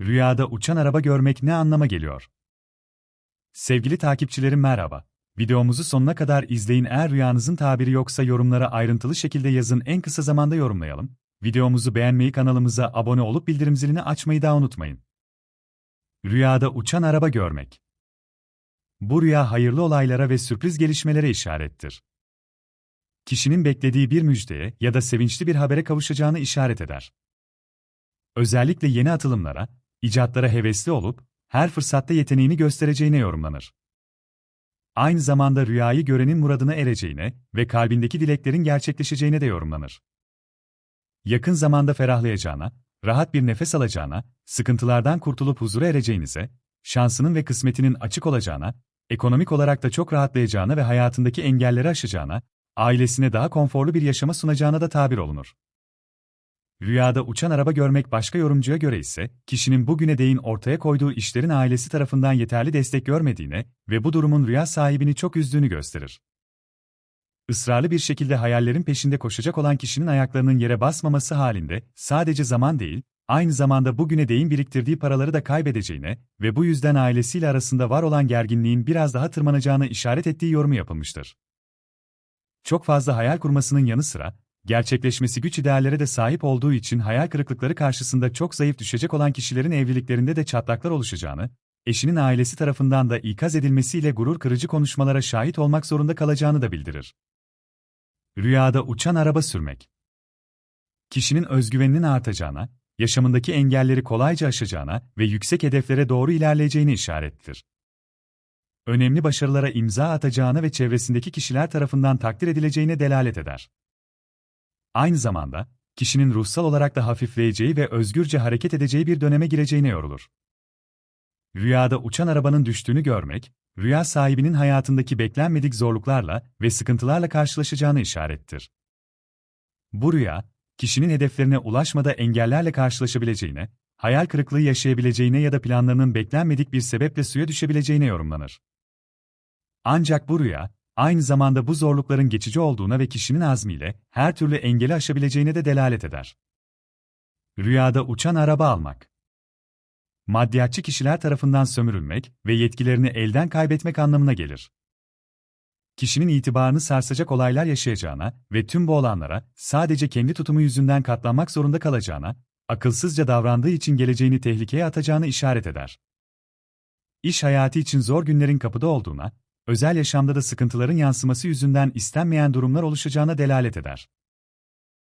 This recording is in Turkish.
Rüyada uçan araba görmek ne anlama geliyor? Sevgili takipçilerim merhaba. Videomuzu sonuna kadar izleyin eğer rüyanızın tabiri yoksa yorumlara ayrıntılı şekilde yazın en kısa zamanda yorumlayalım. Videomuzu beğenmeyi kanalımıza abone olup bildirim zilini açmayı da unutmayın. Rüyada uçan araba görmek. Bu rüya hayırlı olaylara ve sürpriz gelişmelere işarettir. Kişinin beklediği bir müjdeye ya da sevinçli bir habere kavuşacağını işaret eder. Özellikle yeni atılımlara, icatlara hevesli olup, her fırsatta yeteneğini göstereceğine yorumlanır. Aynı zamanda rüyayı görenin muradına ereceğine ve kalbindeki dileklerin gerçekleşeceğine de yorumlanır. Yakın zamanda ferahlayacağına, rahat bir nefes alacağına, sıkıntılardan kurtulup huzura ereceğinize, şansının ve kısmetinin açık olacağına, ekonomik olarak da çok rahatlayacağına ve hayatındaki engelleri aşacağına, ailesine daha konforlu bir yaşama sunacağına da tabir olunur. Rüyada uçan araba görmek başka yorumcuya göre ise, kişinin bugüne değin ortaya koyduğu işlerin ailesi tarafından yeterli destek görmediğine ve bu durumun rüya sahibini çok üzdüğünü gösterir. Israrlı bir şekilde hayallerin peşinde koşacak olan kişinin ayaklarının yere basmaması halinde, sadece zaman değil, aynı zamanda bugüne değin biriktirdiği paraları da kaybedeceğine ve bu yüzden ailesiyle arasında var olan gerginliğin biraz daha tırmanacağını işaret ettiği yorumu yapılmıştır. Çok fazla hayal kurmasının yanı sıra, gerçekleşmesi güç ideallere de sahip olduğu için hayal kırıklıkları karşısında çok zayıf düşecek olan kişilerin evliliklerinde de çatlaklar oluşacağını, eşinin ailesi tarafından da ikaz edilmesiyle gurur kırıcı konuşmalara şahit olmak zorunda kalacağını da bildirir. Rüyada uçan araba sürmek. Kişinin özgüveninin artacağına, yaşamındaki engelleri kolayca aşacağına ve yüksek hedeflere doğru ilerleyeceğini işarettir. Önemli başarılara imza atacağına ve çevresindeki kişiler tarafından takdir edileceğine delalet eder. Aynı zamanda, kişinin ruhsal olarak da hafifleyeceği ve özgürce hareket edeceği bir döneme gireceğine yorulur. Rüyada uçan arabanın düştüğünü görmek, rüya sahibinin hayatındaki beklenmedik zorluklarla ve sıkıntılarla karşılaşacağını işarettir. Bu rüya, kişinin hedeflerine ulaşmada engellerle karşılaşabileceğine, hayal kırıklığı yaşayabileceğine ya da planlarının beklenmedik bir sebeple suya düşebileceğine yorumlanır. Ancak bu rüya, aynı zamanda bu zorlukların geçici olduğuna ve kişinin azmiyle her türlü engeli aşabileceğine de delalet eder. Rüyada uçan araba almak Maddiyatçı kişiler tarafından sömürülmek ve yetkilerini elden kaybetmek anlamına gelir. Kişinin itibarını sarsacak olaylar yaşayacağına ve tüm bu olanlara sadece kendi tutumu yüzünden katlanmak zorunda kalacağına, akılsızca davrandığı için geleceğini tehlikeye atacağını işaret eder. İş hayatı için zor günlerin kapıda olduğuna, özel yaşamda da sıkıntıların yansıması yüzünden istenmeyen durumlar oluşacağına delalet eder.